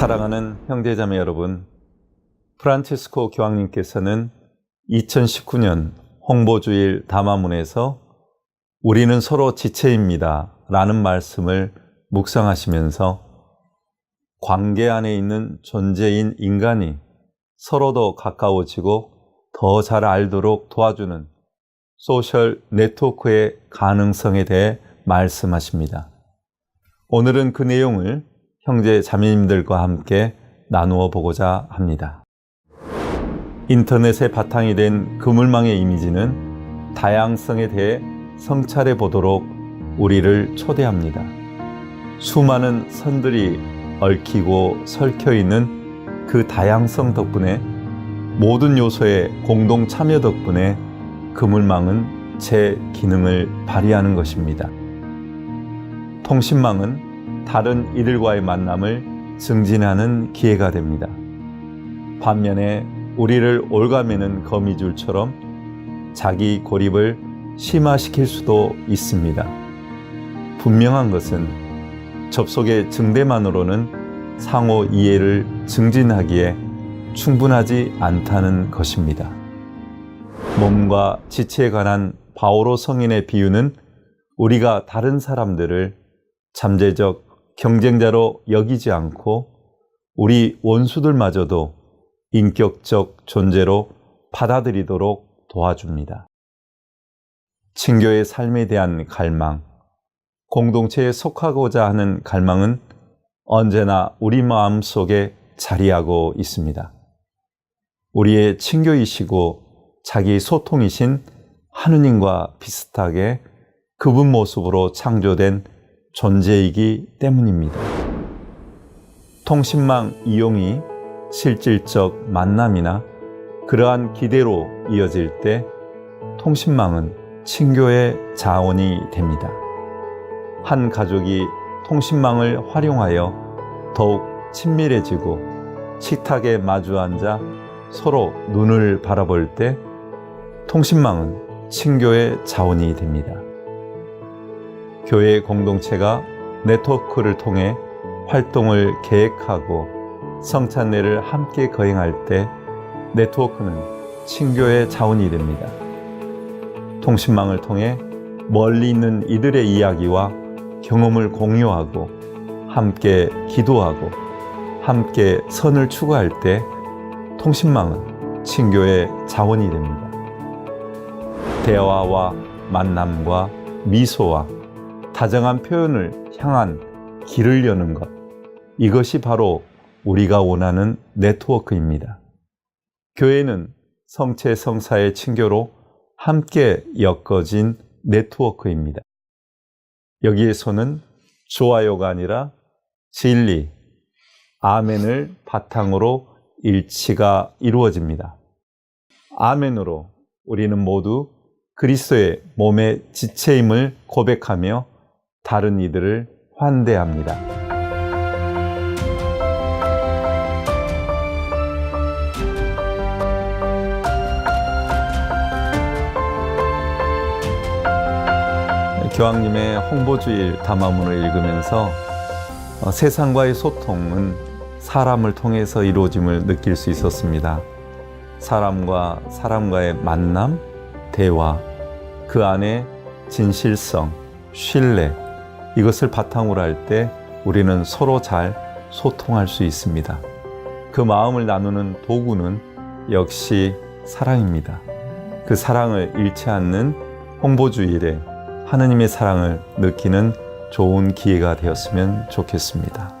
사랑하는 형제자매 여러분, 프란치스코 교황님께서는 2019년 홍보주일 담화문에서 우리는 서로 지체입니다. 라는 말씀을 묵상하시면서 관계 안에 있는 존재인 인간이 서로 더 가까워지고 더 잘 알도록 도와주는 소셜 네트워크의 가능성에 대해 말씀하십니다. 오늘은 그 내용을 형제 자매님들과 함께 나누어 보고자 합니다. 인터넷의 바탕이 된 그물망의 이미지는 다양성에 대해 성찰해 보도록 우리를 초대합니다. 수많은 선들이 얽히고 설켜 있는 그 다양성 덕분에 모든 요소의 공동 참여 덕분에 그물망은 제 기능을 발휘하는 것입니다. 통신망은 다른 이들과의 만남을 증진하는 기회가 됩니다. 반면에 우리를 올가매는 거미줄처럼 자기 고립을 심화시킬 수도 있습니다. 분명한 것은 접속의 증대만으로는 상호 이해를 증진하기에 충분하지 않다는 것입니다. 몸과 지체에 관한 바오로 성인의 비유는 우리가 다른 사람들을 잠재적 경쟁자로 여기지 않고 우리 원수들마저도 인격적 존재로 받아들이도록 도와줍니다. 친교의 삶에 대한 갈망, 공동체에 속하고자 하는 갈망은 언제나 우리 마음 속에 자리하고 있습니다. 우리의 친교이시고 자기 소통이신 하느님과 비슷하게 그분 모습으로 창조된 존재이기 때문입니다. 통신망 이용이 실질적 만남이나 그러한 기대로 이어질 때 통신망은 친교의 자원이 됩니다. 한 가족이 통신망을 활용하여 더욱 친밀해지고 식탁에 마주 앉아 서로 눈을 바라볼 때 통신망은 친교의 자원이 됩니다. 교회 공동체가 네트워크를 통해 활동을 계획하고 성찬례를 함께 거행할 때 네트워크는 친교의 자원이 됩니다. 통신망을 통해 멀리 있는 이들의 이야기와 경험을 공유하고 함께 기도하고 함께 선을 추구할 때 통신망은 친교의 자원이 됩니다. 대화와 만남과 미소와 다정한 표현을 향한 길을 여는 것. 이것이 바로 우리가 원하는 네트워크입니다. 교회는 성체 성사의 친교로 함께 엮어진 네트워크입니다. 여기에서는 좋아요가 아니라 진리, 아멘을 바탕으로 일치가 이루어집니다. 아멘으로 우리는 모두 그리스도의 몸의 지체임을 고백하며 다른 이들을 환대합니다. 교황님의 홍보주일 담화문을 읽으면서 어, 세상과의 소통은 사람을 통해서 이루어짐을 느낄 수 있었습니다. 사람과 사람과의 만남, 대화, 그 안에 진실성, 신뢰, 이것을 바탕으로 할 때 우리는 서로 잘 소통할 수 있습니다. 그 마음을 나누는 도구는 역시 사랑입니다. 그 사랑을 잃지 않는 홍보주일에 하느님의 사랑을 느끼는 좋은 기회가 되었으면 좋겠습니다.